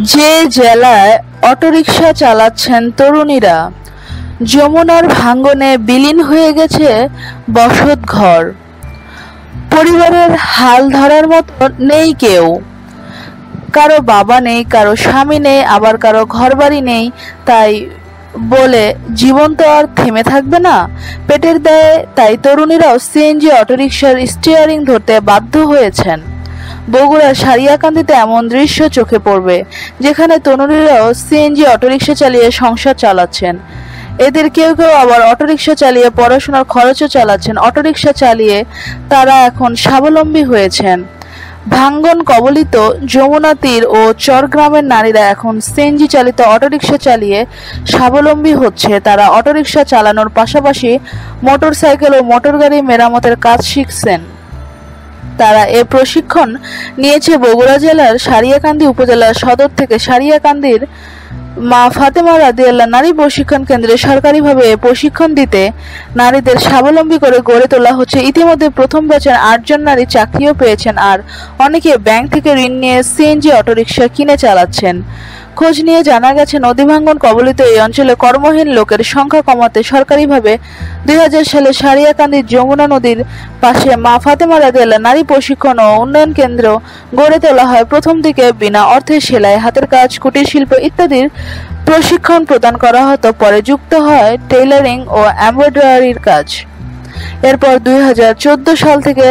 যে জেলায় অটোরিকশা চালাচ্ছেন তরুণীরা। যমুনার ভাঙ্গনে বিলীন হয়ে গেছে বসত ঘর। পরিবারের হাল ধরার মতো নেই কেউ। কারও বাবা নেই, কারও স্বামী নেই, আবার কারও ঘরবাড়ি নেই। তাই বলে জীবন তো আর থেমে থাকবে না। পেটের দায়ে তাই তরুণীরাও সিএনজি অটোরিকশার স্টিয়ারিং ধরতে বাধ্য হয়েছেন। বগুড়ার সারিয়াকান্দিতে এমন দৃশ্য চোখে পড়বে, যেখানে তরুণীরাও সিএনজি অটোরিকশা চালিয়ে সংসার চালাচ্ছেন। এদের কেউ কেউ আবার অটোরিকশা চালিয়ে পড়াশোনার খরচও চালাচ্ছেন। অটোরিকশা চালিয়ে তারা এখন স্বাবলম্বী হয়েছেন। ভাঙ্গন কবলিত যমুনা তীর ও চরগ্রামের নারীরা এখন সিএনজি চালিত অটোরিকশা চালিয়ে স্বাবলম্বী হচ্ছে। তারা অটোরিকশা চালানোর পাশাপাশি মোটরসাইকেল ও মোটরগাড়ি মেরামতের কাজ শিখছেন। তারা এ প্রশিক্ষণ নিয়েছে বগুড়া জেলার সারিয়াকান্দি উপজেলার সদর থেকে সারিয়াকান্দির মা ফাতেমা রাদিয়াল্লাহ নারী প্রশিক্ষণ কেন্দ্রে সরকারিভাবে প্রশিক্ষণ দিতে নারীদের স্বাবলম্বী করে গড়ে তোলা হচ্ছে। ইতিমধ্যে প্রথম ব্যাচের আটজন নারী চাকরিও পেয়েছেন আর অনেকে ব্যাংক থেকে ঋণ নিয়ে সিএনজি অটোরিকশা কিনে চালাচ্ছেন। খোঁজ নিয়ে জানা গেছে, নদী ভাঙ্গন কবলিত এই অঞ্চলে কর্মহীন লোকের সংখ্যা কমাতে সরকারিভাবে দুই সালে সারিয়াকান্দির যমুনা নদীর পাশে মা ফাতেমা রাদিয়াল্লাহ নারী প্রশিক্ষণ ও উন্নয়ন কেন্দ্র গড়ে তোলা হয়। প্রথম দিকে বিনা অর্থে সেলাই, হাতের কাজ, কুটির শিল্প ইত্যাদির প্রশিক্ষণ প্রদান করা হতো, পরে যুক্ত হয় টেইলারিং ও এমব্রয়ডারির কাজ। এরপর দুই হাজার চোদ্দ সাল থেকে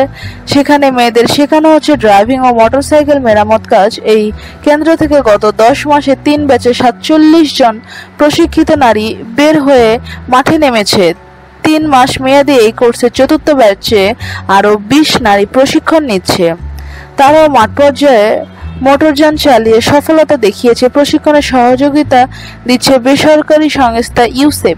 সেখানে মেয়েদের শেখানো হচ্ছে ড্রাইভিং ও মোটরসাইকেল মেরামত কাজ। এই কেন্দ্র থেকে গত দশ মাসে তিন ব্যাচে সাতচল্লিশ জন প্রশিক্ষিত নারী বের হয়ে মাঠে নেমেছে। তিন মাস মেয়াদী এই কোর্সের চতুর্থ ব্যাচে আরও বিশ নারী প্রশিক্ষণ নিচ্ছে। তারাও মাঠ পর্যায়ে মোটরযান চালিয়ে সফলতা দেখিয়েছে। প্রশিক্ষণে সহযোগিতা দিচ্ছে বেসরকারি সংস্থা ইউসেপ